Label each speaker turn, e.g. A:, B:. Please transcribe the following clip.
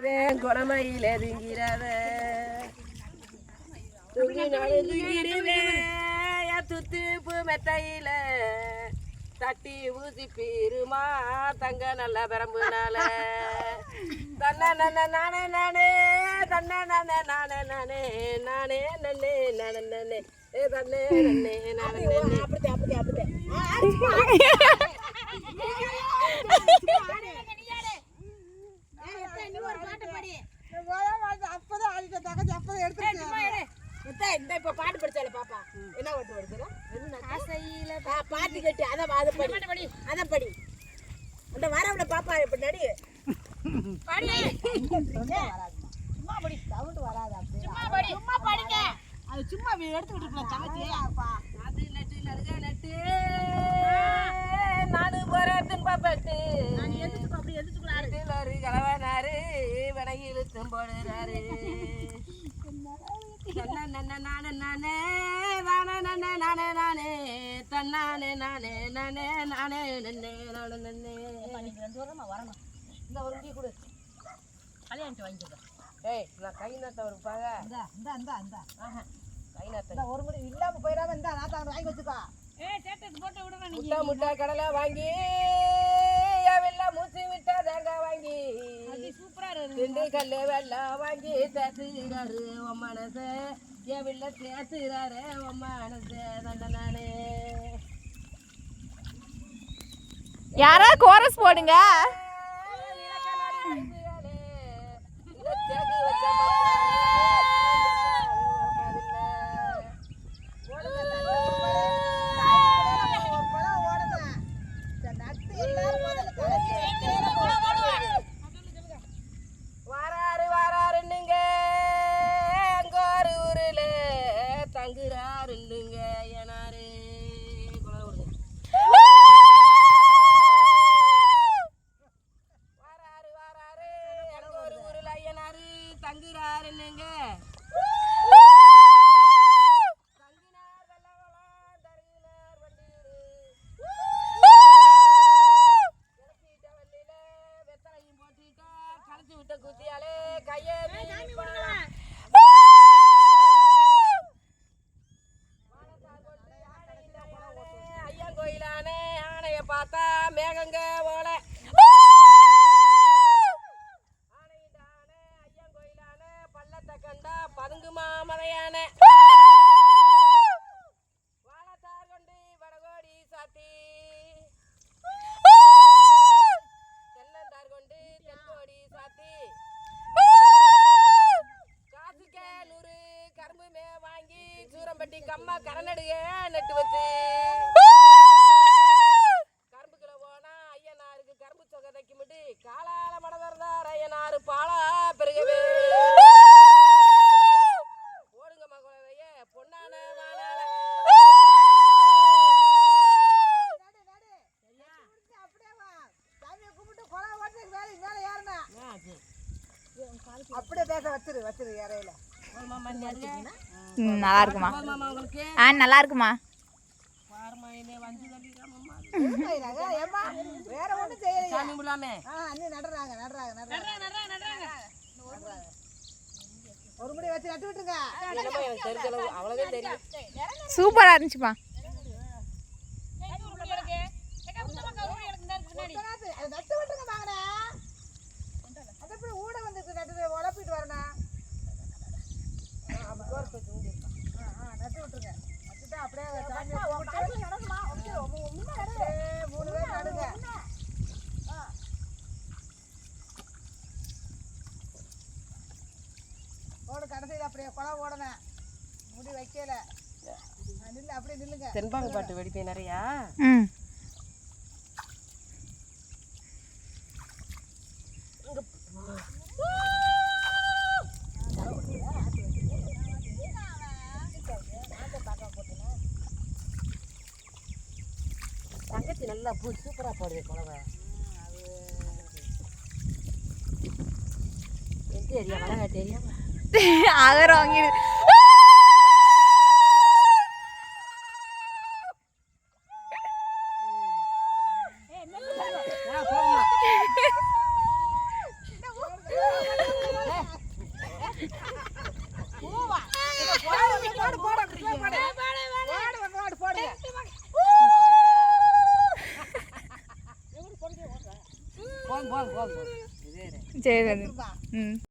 A: குணமையில திங்கிறத துங்கினாலும் துங்கிருவேன் துத்துப்பு மெத்தையில தட்டி ஊசி பீருமா தங்க நல்ல பெரம்புனால தன்ன நன்ன நானே நானே தன்ன நன்ன நானே நானே நானே நன்னே நானே நானே ஏ தன்னே நன்னே நானே நானே
B: அப்படி அப்படி அப்படி அப்பதான் ஆடிட்ட தகச்சு அப்பதான் எடுத்து இந்த இப்ப பாட்டு படிச்சாலே பாப்பா. என்ன பாட்டு
A: ஆசையில
B: பாட்டு கட்டி அதான் அதை படி. அதை படி. அந்த வரவிட பாப்பா பின்னாடி. சும்மா படி. சவுண்ட் வராது சும்மா படி. சும்மா படிங்க. அது சும்மா எடுத்துக்கிட்டு இருக்கலாம் தங்கச்சி.
A: அது நட்டு நடுக நட்டு. நானு போறேன் துன்பப்பட்டு
B: அப்படி எடுத்துக்கலாம்
A: வீட்டில் ஒரு கலவனாரு இழுத்தும் போடுறாரு நானே நானே நன்ன நானே நானே தன்னானே நானே நானே நானே நன்னே நானே நன்னே.
B: ரெண்டு வாரமா வரணும்
A: இந்த ஒரு முடி கொடு.
B: கல்யாணத்தை வாங்கிக்கிறேன்
A: ஏய் நான் கை நாத்த ஒரு பாக.
B: இந்தா இந்தா இந்தா இந்தா.
A: ஆஹா கை நாத்த
B: இந்த ஒரு முடி இல்லாம போயிடாம இந்த நாத்தா வாங்கி வச்சுக்கோ.
A: முட்டை முட்டை கடலை வாங்கி வெள்ளம் மூச்சு விட்டா தேங்காய் வாங்கி. திண்டு கல்லு வெள்ளம் வாங்கி தேசுகிறாரு உன் மனச என் வில்ல தேத்துறாரு உன் மனச தண்ட நானே
C: யாரா கோரஸ் போடுங்க.
A: குத்தியாலே கையை ஐயன் கோயிலானே ஆனைய பார்த்தா மேகங்க கோயிலானே பள்ளத்தை கண்டா பதுங்குமா மலையானே அம்மா கம்மா நட்டு வச்சு. கரும்பு போனா ஐயனாருக்கு கரும்பு தொகை தைக்குமிட்டு காலால மடவர்தார் ஐயனாரு பாலா பெருகவே. ஓடுங்க மகளவைய பொன்னான வாழால
B: அப்படியே குழா அப்படியே பேச வச்சிரு வச்சிரு இறையில.
C: ம், நல்லா இருக்குமா ஆ நல்லா இருக்குமா
A: பாருமா என்னை
B: வேற ஆ அண்ணி நடுறாங்க நடுறாங்க நடுறாங்க நடுறாங்க. ஒரு முடி வச்சு நட்டு விட்டுருங்க
A: என்னமோ எனக்கு தெரிஞ்ச அளவு அவ்வளோதான் தெரியும்
C: சூப்பரா இருந்துச்சுப்பா
B: முத்தனாத்து, அதை நட்டு விட்டுருங்க வாங்கண்ணே. அது எப்படி ஊட வந்துட்டு நட்டு உழப்பிட்டு வரணும் ஆ, ஆமா, கோர்த்து வச்சு ஊண்டிருப்பான். ஆ, ஆ, நட்டு விட்டுருங்க நட்டுட்டு அப்படியே சாமியை கும்பிட்டு அப்படியே மூணு பேர் நடுங்க ஓடு கடைசியில் அப்படியே குளம் ஓடணும் முடி வைக்கல ஆ, நில்லு அப்படியே நில்லுங்க
A: தென்பாங்க பாட்டு வெடிப்பேன் நிறையா. நல்லா பூ சூப்பராக போடுது குழவை எந்த ஏரியா? வளகாட்டு ஏரியா?
C: அகரம் வாங்கிடு.
D: చేయలేదు.